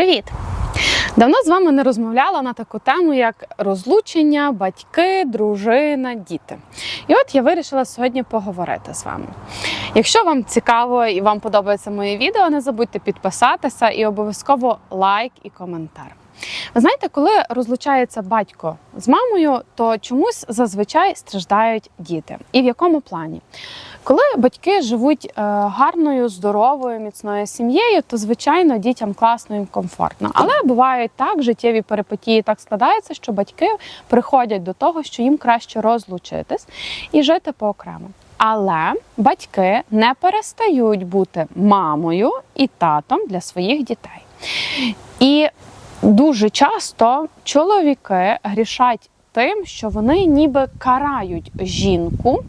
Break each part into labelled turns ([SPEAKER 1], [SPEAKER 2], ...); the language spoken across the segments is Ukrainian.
[SPEAKER 1] Привіт! Давно з вами не розмовляла на таку тему, як розлучення, батьки, дружина, діти. І от я вирішила сьогодні поговорити з вами. Якщо вам цікаво і вам подобається моє відео, не забудьте підписатися і обов'язково лайк і коментар. Ви знаєте, коли розлучається батько з мамою, то чомусь зазвичай страждають діти. І в якому плані? Коли батьки живуть е, гарною, здоровою, міцною сім'єю, то звичайно дітям класно і комфортно. Але бувають так, життєві перипетії так складаються, що батьки приходять до того, що їм краще розлучитись і жити поокремо. Але батьки не перестають бути мамою і татом для своїх дітей. І дуже часто чоловіки грішать тим, що вони ніби карають жінку.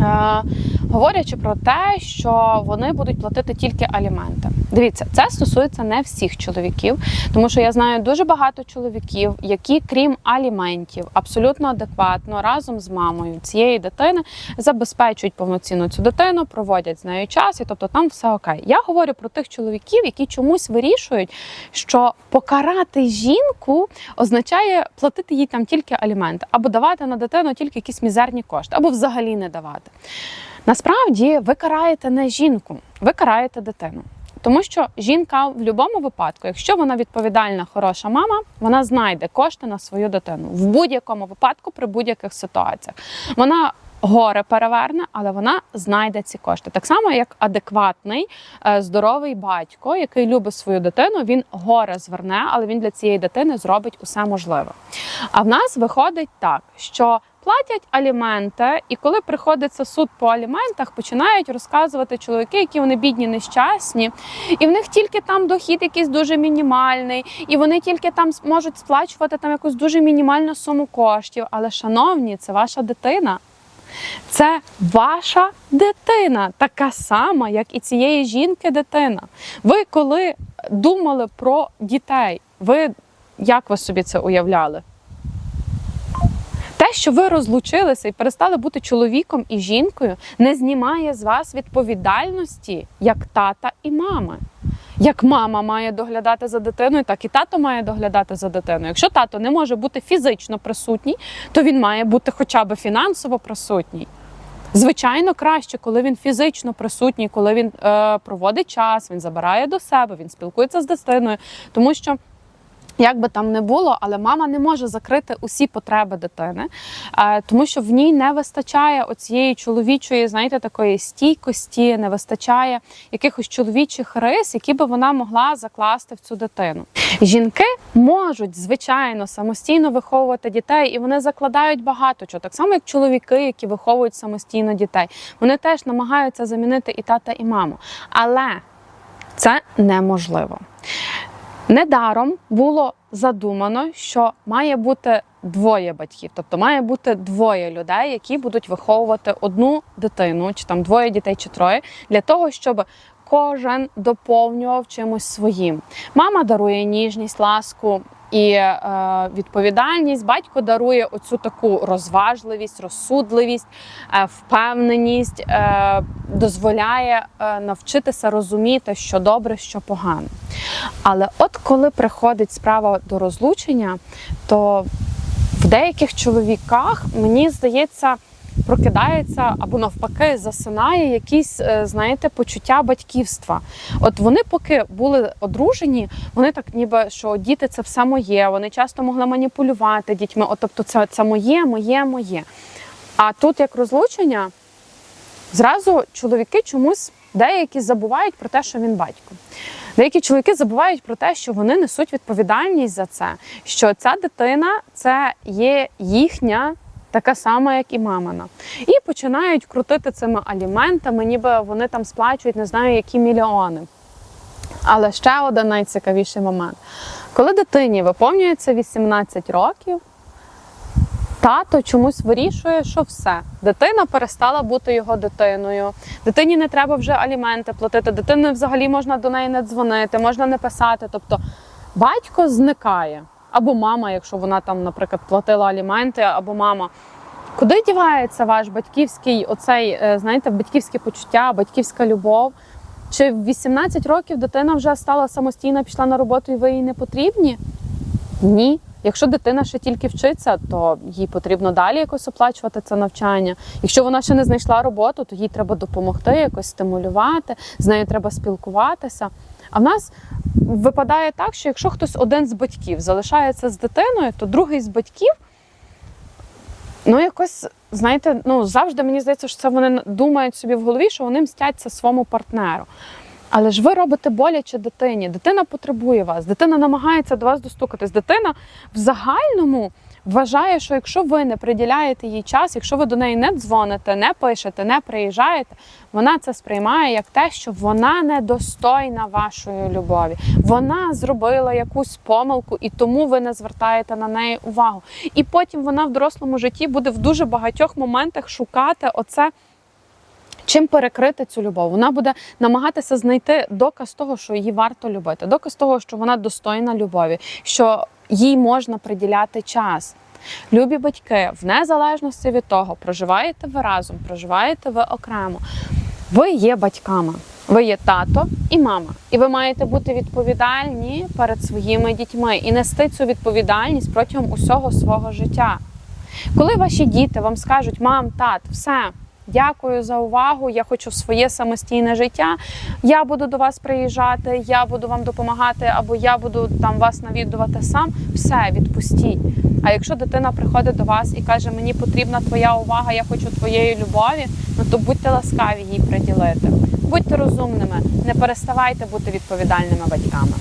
[SPEAKER 1] Е, говорячи про те, що вони будуть платити тільки аліменти. Дивіться, це стосується не всіх чоловіків, тому що я знаю дуже багато чоловіків, які, крім аліментів, абсолютно адекватно разом з мамою цієї дитини забезпечують повноцінно цю дитину, проводять з нею час, і тобто там все окей. Я говорю про тих чоловіків, які чомусь вирішують, що покарати жінку означає платити їй там тільки аліменти, або давати на дитину тільки якісь мізерні кошти, або взагалі не давати. Насправді ви караєте не жінку, ви караєте дитину. Тому що жінка в будь-якому випадку, якщо вона відповідальна, хороша мама, вона знайде кошти на свою дитину в будь-якому випадку, при будь-яких ситуаціях. Вона горе переверне, але вона знайде ці кошти. Так само, як адекватний, е, здоровий батько, який любить свою дитину, він горе зверне, але він для цієї дитини зробить усе можливе. А в нас виходить так, що платять аліменти, і коли приходиться суд по аліментах, починають розказувати чоловіки, які вони бідні, нещасні, і в них тільки там дохід якийсь дуже мінімальний, і вони тільки там можуть сплачувати там якусь дуже мінімальну суму коштів. Але, шановні, це ваша дитина. Це ваша дитина, така сама, як і цієї жінки дитина. Ви коли думали про дітей, ви як ви собі це уявляли? Що ви розлучилися і перестали бути чоловіком і жінкою, не знімає з вас відповідальності як тата і мами. Як мама має доглядати за дитиною, так і тато має доглядати за дитиною. Якщо тато не може бути фізично присутній, то він має бути хоча б фінансово присутній. Звичайно, краще, коли він фізично присутній, коли він е, проводить час, він забирає до себе, він спілкується з дитиною, тому що. Як би там не було, але мама не може закрити усі потреби дитини, е, тому що в ній не вистачає оцієї чоловічої, знаєте, такої стійкості, не вистачає якихось чоловічих рис, які би вона могла закласти в цю дитину. Жінки можуть звичайно самостійно виховувати дітей, і вони закладають багато чого. Так само, як чоловіки, які виховують самостійно дітей. Вони теж намагаються замінити і тата, і маму. Але це неможливо. Недаром було задумано, що має бути двоє батьків, тобто має бути двоє людей, які будуть виховувати одну дитину, чи там двоє дітей, чи троє, для того, щоб кожен доповнював чимось своїм. Мама дарує ніжність, ласку. І е, відповідальність батько дарує оцю таку розважливість, розсудливість, е, впевненість, е, дозволяє е, навчитися розуміти, що добре, що погано. Але от коли приходить справа до розлучення, то в деяких чоловіках мені здається. Прокидається або навпаки засинає якісь, е, знаєте, почуття батьківства. От вони, поки були одружені, вони так, ніби що діти це все моє. Вони часто могли маніпулювати дітьми. От, тобто, це, це моє, моє, моє. А тут як розлучення, зразу чоловіки чомусь деякі забувають про те, що він батько. Деякі чоловіки забувають про те, що вони несуть відповідальність за це, що ця дитина це є їхня. Така сама, як і мамина. І починають крутити цими аліментами, ніби вони там сплачують не знаю, які мільйони. Але ще один найцікавіший момент. Коли дитині виповнюється 18 років, тато чомусь вирішує, що все, дитина перестала бути його дитиною. Дитині не треба вже аліменти платити, дитини взагалі можна до неї не дзвонити, можна не писати. Тобто батько зникає. Або мама, якщо вона там, наприклад, платила аліменти, або мама. Куди дівається ваш батьківський, оцей, е, знаєте, батьківське почуття, батьківська любов? Чи в 18 років дитина вже стала самостійна, пішла на роботу і ви їй не потрібні? Ні. Якщо дитина ще тільки вчиться, то їй потрібно далі якось оплачувати це навчання. Якщо вона ще не знайшла роботу, то їй треба допомогти, якось стимулювати, з нею треба спілкуватися. А в нас випадає так, що якщо хтось один з батьків залишається з дитиною, то другий з батьків, ну якось, знаєте, ну завжди мені здається, що це вони думають собі в голові, що вони мстяться своєму партнеру. Але ж ви робите боляче дитині. Дитина потребує вас, дитина намагається до вас достукатись. Дитина в загальному вважає, що якщо ви не приділяєте їй час, якщо ви до неї не дзвоните, не пишете, не приїжджаєте, вона це сприймає як те, що вона недостойна вашої любові. Вона зробила якусь помилку, і тому ви не звертаєте на неї увагу. І потім вона в дорослому житті буде в дуже багатьох моментах шукати оце. Чим перекрити цю любов? Вона буде намагатися знайти доказ того, що її варто любити, доказ того, що вона достойна любові, що їй можна приділяти час. Любі батьки, в незалежності від того, проживаєте ви разом, проживаєте ви окремо. Ви є батьками, ви є тато і мама, і ви маєте бути відповідальні перед своїми дітьми і нести цю відповідальність протягом усього свого життя. Коли ваші діти вам скажуть, мам, тат, все. Дякую за увагу. Я хочу своє самостійне життя. Я буду до вас приїжджати, я буду вам допомагати, або я буду там вас навідувати сам. Все, відпустіть. А якщо дитина приходить до вас і каже, мені потрібна твоя увага, я хочу твоєї любові, ну то будьте ласкаві їй приділити. Будьте розумними, не переставайте бути відповідальними батьками.